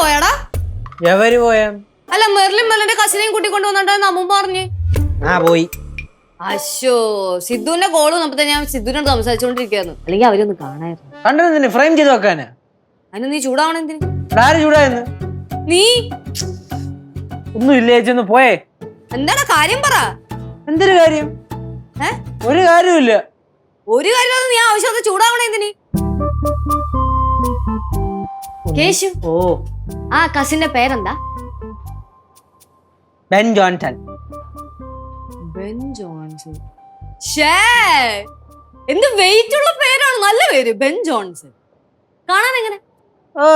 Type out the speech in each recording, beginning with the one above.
പോയാടാ? എവര് പോയാ? അല്ല മെർലിൻ മെർലിന്റെ കസിനെയും കൂട്ടിക്കൊണ്ട് വന്നിട്ടാണ് അമ്മ പറഞ്ഞ്. ആ പോയി. അശോ സിദ്ധുവിന്റെ കോൾ വന്നപ്പോ ഞാൻ സിദ്ധുവിനോട് സംസാരിച്ചോണ്ടിരിക്കുന്നു അല്ലെങ്കിൽ അവരൊന്ന് കാണായിരുന്നു. കണ്ടതിന് ഫ്രെയിം ചെയ്ത് വെക്കാന്? അതിന് നീ ചൂടാവണ എന്തിന്? ആര് ചൂടായെന്ന്? നീ? ഒന്നും ഇല്ല ചേച്ചി ഒന്ന് പോയേ. എന്താണ് കാര്യം പറ. എന്തൊരു കാര്യം? ഒരു കാര്യമില്ല ഒരു കാര്യം നീ ആവശ്യത്തെ ചൂടാവണ എന്തിന്? കേശു. ഓ. ആ കസിന്റെ പേരെന്താ? Ben Johnson. Ben Johnson. ഷേ എന്ത് വെയിറ്റ് ഉള്ള പേരാണ്. നല്ല പേര്. Ben Johnson. കാണാൻ എങ്ങനെ ഓ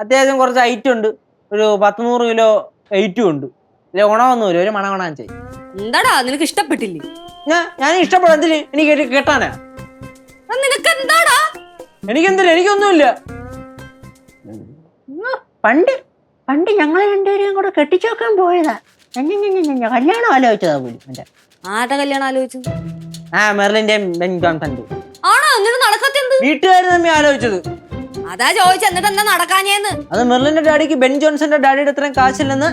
അത്യാവശ്യം കുറച്ച് ഹൈറ്റ് ഉണ്ട്. ഒരു പത്ത് നൂറ് കിലോ വെയിറ്റും ഉണ്ട്. ഇല്ല വരും ഒരു മണ ഗുണം ചെയ്യും. എന്താടാ? നിനക്ക് ഇഷ്ടപ്പെട്ടില്ലേ? ഞാൻ ഞാൻ ഇഷ്ടപ്പെടാൻ എനിക്ക് കേട്ട് കേട്ടാനാ. നിനക്ക് എന്താടാ എനിക്കെന്തില്ല എനിക്കൊന്നുമില്ല. പണ്ട് പണ്ട് ഞങ്ങൾ രണ്ടുപേരെയും കൂടെ പോയതാ. ഞ, ഞ, ഞ, കല്യാണം ആലോചിച്ചതാ പോലും എന്റെ ആരുടെ കല്യാണം ആലോചിച്ചു? ആ മെറിലിന്റെ ആണോ? എന്നിട്ട് നടക്കത്തെന്ത്? വീട്ടുകാർ തമ്മിൽ ആലോചിച്ചത്. അതാ ചോദിച്ച എന്നിട്ട് എന്താ നടക്കാഞ്ഞേന്ന്? അത് മെർലിന്റെ ഡാഡിക്ക് ബെൻ ജോൺസന്റെ ഡാഡിയുടെ ഇത്രയും കാശില്ലെന്ന്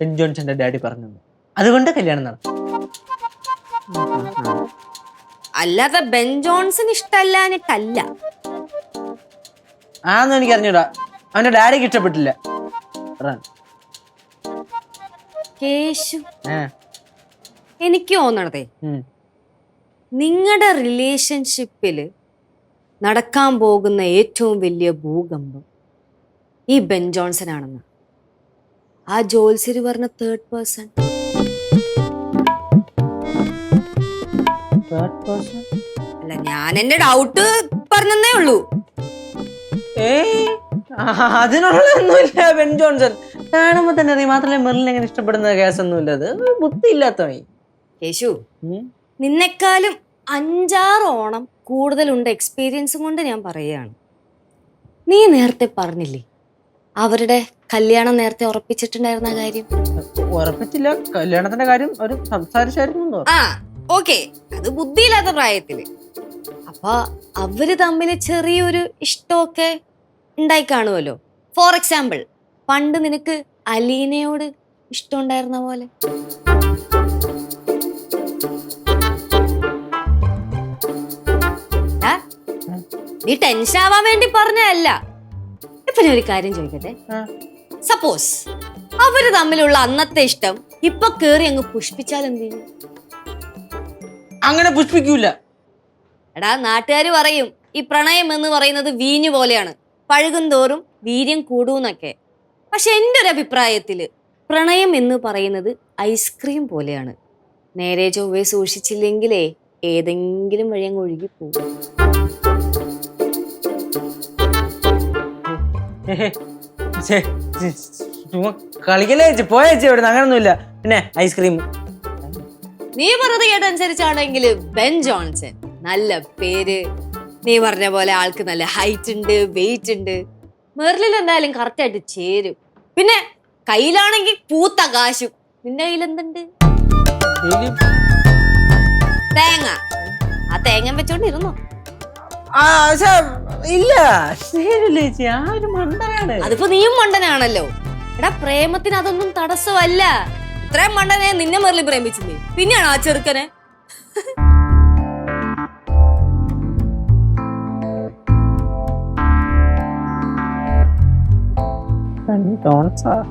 ബെൻ ജോൺസന്റെ ഡാഡി പറഞ്ഞു. അതുകൊണ്ട് കല്യാണം നടത്തി അല്ലാതെ ബെൻ ജോൺസൺ ഇഷ്ടല്ലാഞ്ഞിട്ടല്ല ആന്നും എനിക്ക് അറിഞ്ഞൂടാ. അവന്റെ ഡാഡിക്ക് ഇഷ്ടപ്പെട്ടില്ല. കേശു എനിക്ക് തോന്നണതേ നിങ്ങളുടെ റിലേഷൻഷിപ്പിൽ നടക്കാൻ പോകുന്ന ഏറ്റവും വലിയ ഭൂകമ്പം ഈ ബെൻ ജോൺസൺ ആണെന്ന് ആ ജോത്സ്യര് പറഞ്ഞ തേർഡ് പേഴ്സൺ? അല്ല ഞാൻ എന്റെ ഡൗട്ട് പറഞ്ഞതേ ഉള്ളൂ. ആ, അതിനുള്ളതൊന്നുമില്ല ബെൻ ജോൺസൺ കാണുമ്പോ തന്നെ അറിയാം മാത്രമല്ല മെറിലിനെ എങ്ങനെ ഇഷ്ടപ്പെടുന്ന കേസൊന്നുമില്ല. അത് ബുദ്ധി ഇല്ലാത്തവൻ യേശു നിന്നെക്കാളും അഞ്ചാറോണം കൂടുതലുണ്ട് എക്സ്പീരിയൻസും കൊണ്ട് ഞാൻ പറയുകയാണ്. നീ നേരത്തെ പറഞ്ഞില്ലേ അവരുടെ കല്യാണം നേരത്തെ ഉറപ്പിച്ചിട്ടുണ്ടായിരുന്ന കാര്യം? ഉറപ്പിച്ചില്ല. കല്യാണത്തിന്റെ കാര്യം ഒരു സംസാരിച്ചായിരുന്നു. ആ ഓക്കെ. അത് ബുദ്ധിയില്ലാത്ത പ്രായത്തിൽ. അപ്പൊ അവർ തമ്മിൽ ചെറിയൊരു ഇഷ്ടമൊക്കെ ഉണ്ടായി കാണുമല്ലോ. ഫോർ എക്സാമ്പിൾ പണ്ട് നിനക്ക് അലീനയോട് ഇഷ്ടമുണ്ടായിരുന്ന പോലെ? നീ ടെൻഷൻ ആവാൻ വേണ്ടി പറഞ്ഞല്ല ഇപ്പൊ ഞാൻ ഒരു കാര്യം ചോദിക്കട്ടെ? സപ്പോസ് അവർ തമ്മിലുള്ള അന്നത്തെ ഇഷ്ടം ഇപ്പൊ കേറി അങ്ങ് പുഷ്പിച്ചാൽ എന്ത് ചെയ്യും? അങ്ങനെ പുഷ്പിക്കൂല. എടാ നാട്ടുകാർ പറയും ഈ പ്രണയം എന്ന് പറയുന്നത് വീഞ്ഞു പോലെയാണ്. പഴുകും തോറും വീര്യം കൂടൂന്നൊക്കെ പക്ഷെ എന്റെ ഒരു അഭിപ്രായത്തിൽ പ്രണയം എന്ന് പറയുന്നത് ഐസ്ക്രീം പോലെയാണ്. നേരെ ചൊവ്വേ സൂക്ഷിച്ചില്ലെങ്കിലേ ഏതെങ്കിലും വഴി അങ്ങ് ഒഴുകി പോകും. ഛെ, ഛെ, കളിക്കലേ ചേച്ചി? പോയേച്ചി ഇവിടെ അങ്ങനൊന്നുമില്ല. പിന്നെ ഐസ്ക്രീം നീ പറഞ്ഞത് കേട്ടനുസരിച്ചാണെങ്കിൽ ബെൻ ജോൺസൺ നല്ല പേര് നീ പറഞ്ഞ പോലെ ആൾക്ക് നല്ല ഹൈറ്റ് ഉണ്ട് വെയിറ്റ് ഉണ്ട്. മെറിലിൽ എന്തായാലും കറക്റ്റ് ആയിട്ട് ചേരും. പിന്നെ കയ്യിലാണെങ്കിൽ പൂത്ത കാശും. നിന്റെ കയ്യിൽ എന്തുണ്ട്? തേങ്ങ. ആ തേങ്ങ വെച്ചോണ്ടിരുന്നോ? ആ പക്ഷെ ഇല്ല. ശരിയല്ല ചേച്ചി ആ ഒരു മണ്ടനാണ്. അതിപ്പോ നീയും മണ്ടനാണല്ലോ. എടാ പ്രേമത്തിന് അതൊന്നും തടസ്സമല്ല. ഇത്രയും മണ്ടനെ നിന്നെ മെറിലി പ്രേമിച്ചില്ലേ? പിന്നെയാണോ ആ ചെറുക്കനെ? Danza